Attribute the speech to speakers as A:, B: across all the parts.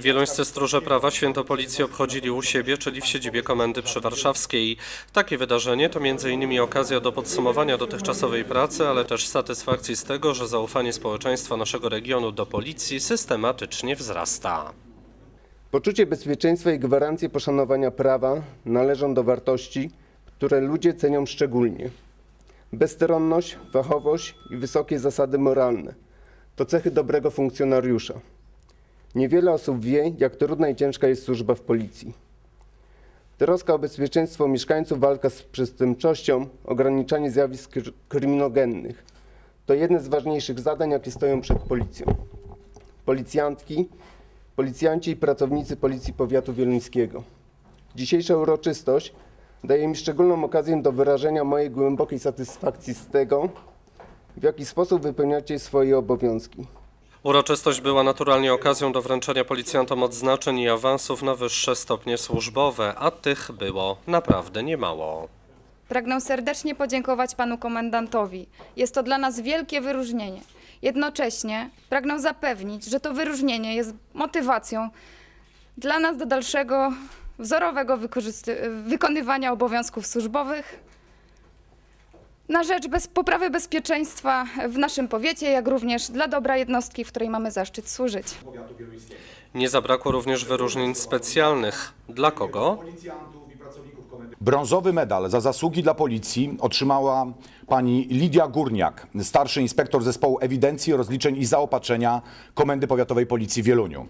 A: Wieluńscy stróże prawa święto policji obchodzili u siebie, czyli w siedzibie komendy przywarszawskiej. Takie wydarzenie to m.in. okazja do podsumowania dotychczasowej pracy, ale też satysfakcji z tego, że zaufanie społeczeństwa naszego regionu do policji systematycznie wzrasta.
B: Poczucie bezpieczeństwa i gwarancje poszanowania prawa należą do wartości, które ludzie cenią szczególnie. Bezstronność, fachowość i wysokie zasady moralne to cechy dobrego funkcjonariusza. Niewiele osób wie, jak trudna i ciężka jest służba w policji. Troska o bezpieczeństwo mieszkańców, walka z przestępczością, ograniczanie zjawisk kry- kryminogennych to jedne z ważniejszych zadań, jakie stoją przed policją. Policjantki, policjanci i pracownicy Policji Powiatu Wieluńskiego. Dzisiejsza uroczystość daje mi szczególną okazję do wyrażenia mojej głębokiej satysfakcji z tego, w jaki sposób wypełniacie swoje obowiązki.
A: Uroczystość była naturalnie okazją do wręczenia policjantom odznaczeń i awansów na wyższe stopnie służbowe, a tych było naprawdę niemało.
C: Pragnę serdecznie podziękować panu komendantowi. Jest to dla nas wielkie wyróżnienie. Jednocześnie pragnę zapewnić, że to wyróżnienie jest motywacją dla nas do dalszego wzorowego wykonywania obowiązków służbowych na rzecz bez, poprawy bezpieczeństwa w naszym powiecie, jak również dla dobra jednostki, w której mamy zaszczyt służyć.
A: Nie zabrakło również wyróżnień specjalnych. Dla kogo?
D: Brązowy medal za zasługi dla policji otrzymała pani Lidia Górniak, starszy inspektor zespołu ewidencji, rozliczeń i zaopatrzenia Komendy Powiatowej Policji w Wieluniu.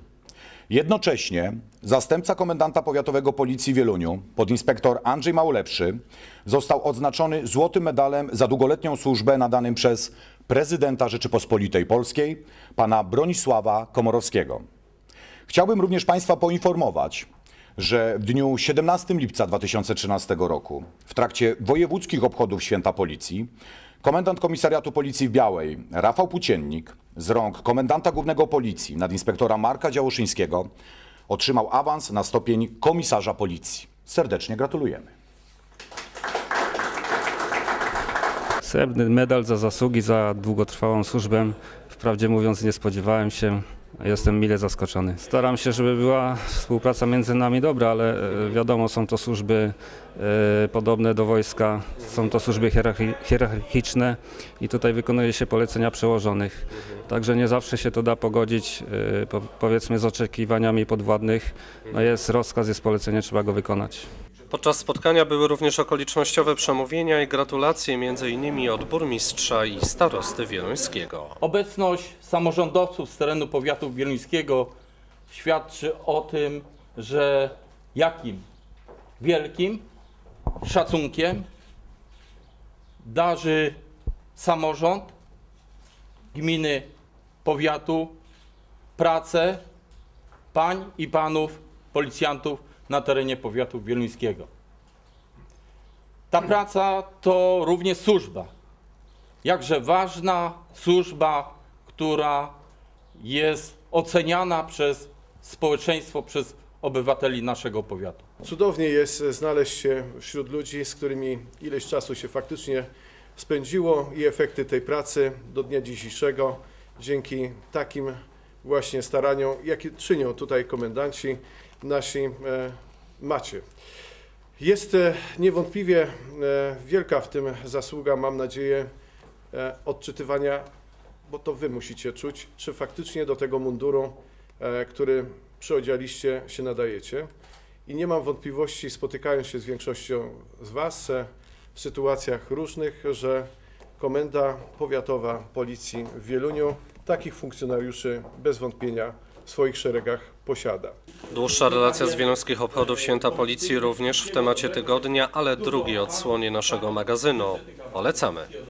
D: Jednocześnie zastępca komendanta powiatowego Policji w Wieluniu, podinspektor Andrzej Małolepszy, został odznaczony złotym medalem za długoletnią służbę nadanym przez prezydenta Rzeczypospolitej Polskiej, pana Bronisława Komorowskiego. Chciałbym również Państwa poinformować, że w dniu 17 lipca 2013 roku, w trakcie wojewódzkich obchodów Święta Policji, komendant Komisariatu Policji w Białej, Rafał Płóciennik, z rąk komendanta głównego Policji, nadinspektora Marka Działoszyńskiego, otrzymał awans na stopień komisarza Policji. Serdecznie gratulujemy.
E: Srebrny medal za zasługi, za długotrwałą służbę. Wprawdzie mówiąc, nie spodziewałem się. Jestem mile zaskoczony. Staram się, żeby była współpraca między nami dobra, ale e, wiadomo, są to służby e, podobne do wojska, są to służby hierarchi- hierarchiczne i tutaj wykonuje się polecenia przełożonych. Także nie zawsze się to da pogodzić, e, po, powiedzmy, z oczekiwaniami podwładnych. No jest rozkaz, jest polecenie, trzeba go wykonać.
A: Podczas spotkania były również okolicznościowe przemówienia i gratulacje m.in. od burmistrza i starosty wieluńskiego.
F: Obecność samorządowców z terenu powiatu wieluńskiego świadczy o tym, że jakim wielkim szacunkiem darzy samorząd gminy, powiatu pracę pań i panów policjantów na terenie powiatu wieluńskiego. Ta praca to również służba jakże ważna służba, która jest oceniana przez społeczeństwo, przez obywateli naszego powiatu.
G: Cudownie jest znaleźć się wśród ludzi, z którymi ileś czasu się faktycznie spędziło i efekty tej pracy do dnia dzisiejszego dzięki takim właśnie staraniom, jakie czynią tutaj komendanci nasi e, macie. Jest e, niewątpliwie e, wielka w tym zasługa, mam nadzieję, odczytywania, bo to Wy musicie czuć, czy faktycznie do tego munduru, który przyodzialiście, się nadajecie. I nie mam wątpliwości, spotykając się z większością z Was w sytuacjach różnych, że Komenda Powiatowa Policji w Wieluniu takich funkcjonariuszy bez wątpienia w swoich szeregach posiada.
A: Dłuższa relacja z wieluńskich obchodów Święta Policji również w temacie tygodnia, ale drugiej odsłonie naszego magazynu. Polecamy.